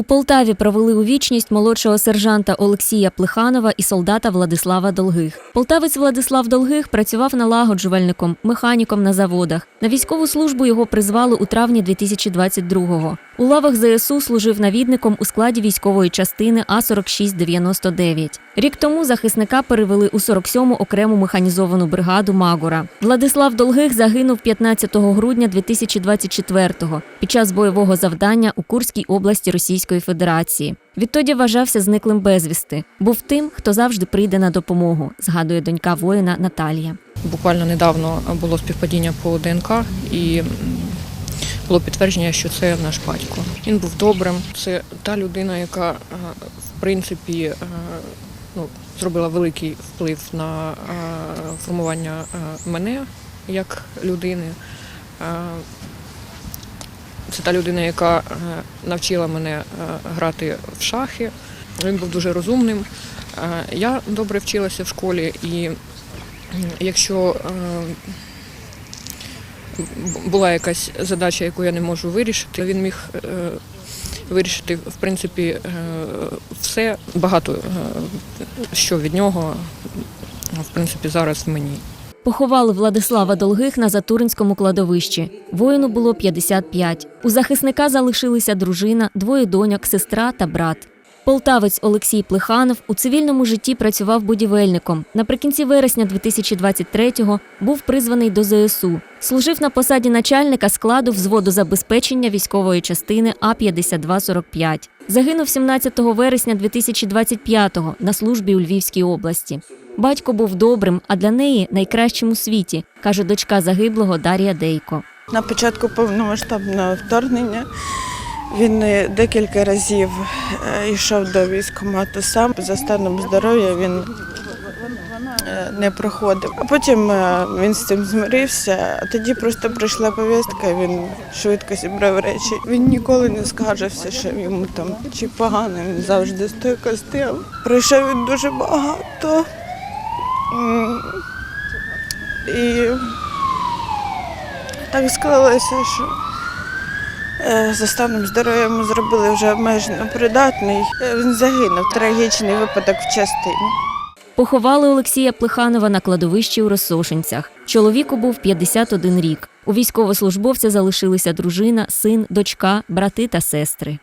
У Полтаві провели у вічність молодшого сержанта Олексія Плеханова і солдата Владислава Долгих. Полтавець Владислав Долгих працював налагоджувальником, механіком на заводах. На військову службу його призвали у травні 2022-го. У лавах ЗСУ служив навідником у складі військової частини А-4699. Рік тому захисника перевели у 47-му окрему механізовану бригаду Магора. Владислав Долгих загинув 15 грудня 2024-го під час бойового завдання у Курській області Російської Федерації. Відтоді вважався зниклим безвісти. Був тим, хто завжди прийде на допомогу, згадує донька воїна Наталія. Буквально недавно було співпадіння по ДНК і було підтвердження, що це наш батько. Він був добрим. Це та людина, яка е, в принципі е, ну, зробила великий вплив на е, формування мене як людини. Це та людина, яка е, навчила мене е, грати в шахи. Він був дуже розумним. Е, Я добре вчилася в школі і якщо була якась задача, яку я не можу вирішити, він міг вирішити в принципі все. Багато що від нього в принципі зараз в мені. Поховали Владислава Долгих на Затуринському кладовищі. Воїну було 55. У захисника залишилися дружина, двоє доньок, сестра та брат. Полтавець Олексій Плеханов у цивільному житті працював будівельником. Наприкінці вересня 2023-го був призваний до ЗСУ. Служив на посаді начальника складу взводу забезпечення військової частини А-5245. Загинув 17 вересня 2025-го на службі у Львівській області. Батько був добрим, а для неї найкращим у світі, каже дочка загиблого Дар'я Дейко. На початку повномасштабного вторгнення він е, декілька разів е, йшов до військкомату сам. За станом здоров'я він е, не проходив. А потім він з цим змирився, а тоді просто прийшла повістка, він швидко зібрав речі. Він ніколи не скаржився, що йому там чи погано, він завжди стойко стояв. Пройшов він дуже багато. І так склалося, що за станом здоров'я йому зробили вже обмежено придатний. Е, Він загинув. Трагічний випадок в частині. Поховали Олексія Плеханова на кладовищі у Росошинцях. Чоловіку був 51 рік. У військовослужбовця залишилися дружина, син, дочка, брати та сестри.